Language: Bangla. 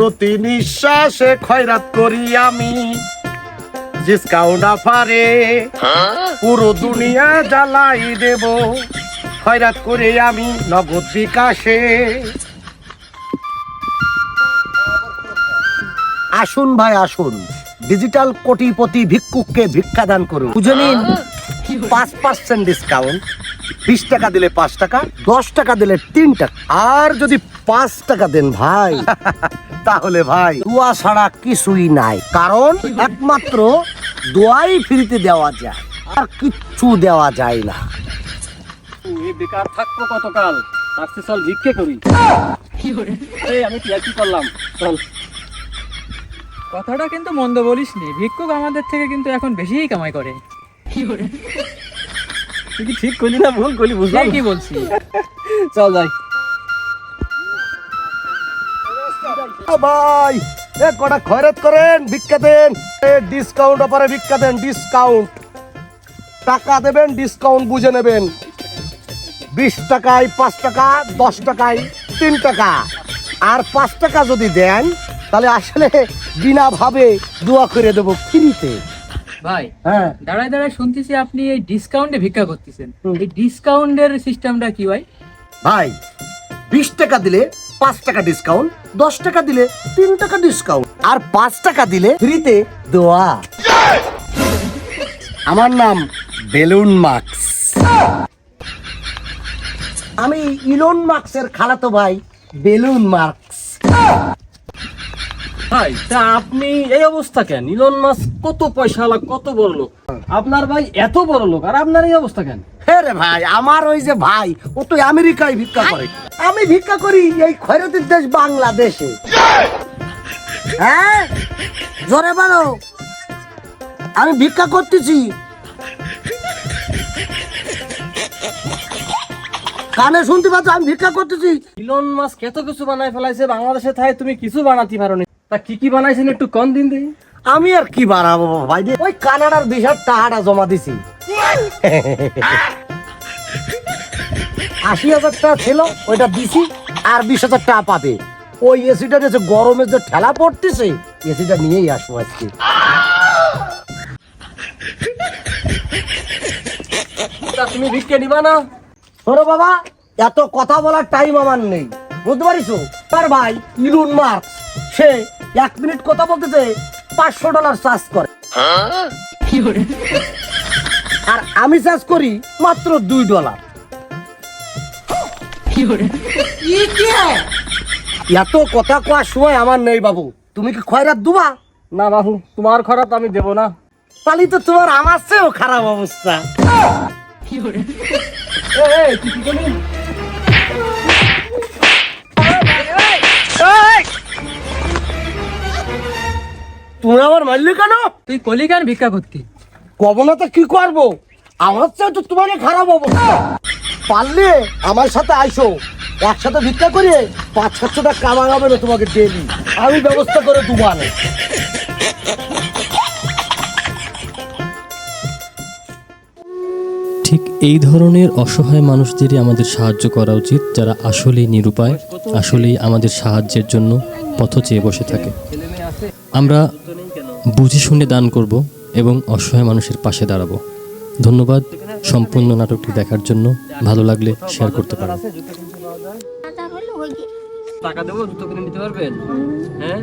প্রতি নিঃশ্বাসে খয়রাত করি আমি। ডিসকাউন্ট অফারে পুরো। দুনিয়া জ্বালাই দেব। খয়রাত করে আমি নগদ বিকাশে। আসুন ভাই আসুন। ডিজিটাল কোটিপতি ভিক্ষুককে ভিক্ষাদান করুন। বুঝে নিন পাঁচ পার্সেন্ট ডিসকাউন্ট বিশ টাকা দিলে পাঁচ টাকা দশ টাকা দিলে তিন টাকা। আর যদি পাঁচ টাকা দেন ভাই তাহলে ভাই দোয়া ছাড়া কিছুই নাই। কারণ একমাত্র দোয়াই ফ্রিতে দেওয়া যায় আর কিচ্ছু দেওয়া যায় না। এই বেকার থাকব কতকাল? আসতে চল ভিক্ষে করি। এই আমি কি করলাম? চল। কথাটা কিন্তু মন্দ বলিসনি। ভিক্ষুক আমাদের থেকে কিন্তু এখন বেশিই কামাই করে। কি করে? তুই কি ঠিক করলি না ভুল করলি? বুঝলাম কি বলছি? চল যাই। ভাই এ কটা খয়রাত করেন ভিক্ষা দেন। ডিসকাউন্ট অফারে ভিক্ষা দেন ডিসকাউন্ট টাকা দেবেন ডিসকাউন্ট বুঝে নেবেন। বিশ টাকায় পাঁচ টাকা দশ টাকায় তিন টাকা। আর পাঁচ টাকা যদি দেন তাহলে আসলে বিনা ভাবে দোয়া করে দেবো ফ্রিতে। ভাই হ্যাঁ। দাঁড়ায় দাঁড়ায় শুনতেছি আপনি এই ডিসকাউন্টে ভিক্ষা করতেছেন। এই ডিসকাউন্টের সিস্টেমটা কি ভাই? ভাই বিশ টাকা দিলে পাঁচ টাকা ডিসকাউন্ট দশ টাকা দিলে তিন টাকা ডিসকাউন্ট আর পাঁচ টাকা দিলে ফ্রিতে দোয়া। আমার নাম বেলুন মার্কস। আমি ইলন মার্কসের খালাতো ভাই বেলুন মার্কস। ভাই তা আপনি এই অবস্থা কেন? ইলন মাস কত পয়সা লাগ কত বড় লোক? আপনার ভাই এত বড় লোক আর আপনার এই অবস্থা কেন? হ্যাঁ রে ভাই আমার ওই যে ভাই ও তো আমেরিকায় ভিক্ষা করে। আমি ভিক্ষা করি এই খয়রতির দেশ বাংলাদেশে। হ্যাঁ? জোরে বলো। আমি ভিক্ষা করতেছি। কানে শুনতে পাচ্ছ আমি ভিক্ষা করতেছি। ইলন মাস কত কিছু বানাই ফেলাইছে বাংলাদেশে থাই তুমি কিছু বানাতে পারো নি তা কি কি বানাইছেন একটু কম দিন দিই আমি আর কি বানাবো ভাই? ওই কানাডার বিশাল টাকাটা জমা দিছি। আশি হাজার টাকা ছিল, ওইটা দিছি, আর বিশ হাজার টাকা পাবে। ওই এসিটা যে গরমে যে ঠেলা পড়তেছে এসিটা নিয়েই আসব আজকে। তুমি ভিক্ষে নিবা না? শোনো বাবা, এত কথা বলার টাইম আমার নেই। বুঝতে পারিস তার ভাই ইলুন মার্কস সে এক মিনিট কথা বলতেছে পাঁচশো ডলার চার্জ করে। আর আমি চার্জ করি মাত্র দুই ডলার এত কথা কোয়ার সময় আমার নেই বাবু। তুমি কি খয়রাত দুবা? না বাবু তোমার খরচ আমি দেবো না। তাহলে তো তোমার আমার চেয়েও খারাপ অবস্থা। কি করলি? তুমি আমার মারলি কেন? তুই কলিকার ভিক্ষা করতি? কবনা তো কি করব? আমার চেয়ে তো তোমার খারাপ অবস্থা। পারলে আমার সাথে আইসো। একসাথে ভিক্ষা করে পাঁচ সাতশো টাকা কামা হবে না তোমাকে ডেলি। আমি ব্যবস্থা করে দুবানে ঠিক এই ধরনের অসহায় মানুষদেরই আমাদের সাহায্য করা উচিত যারা আসলেই নিরুপায় আসলেই আমাদের সাহায্যের জন্য পথ চেয়ে বসে থাকে। আমরা বুঝে শুনে দান করব এবং অসহায় মানুষের পাশে দাঁড়াবো। ধন্যবাদ সম্পূর্ণ নাটকটি দেখার জন্য। ভালো লাগলে শেয়ার করতে পারো টাকা দেবো জুতো কিনে নিতে পারবেন? হ্যাঁ?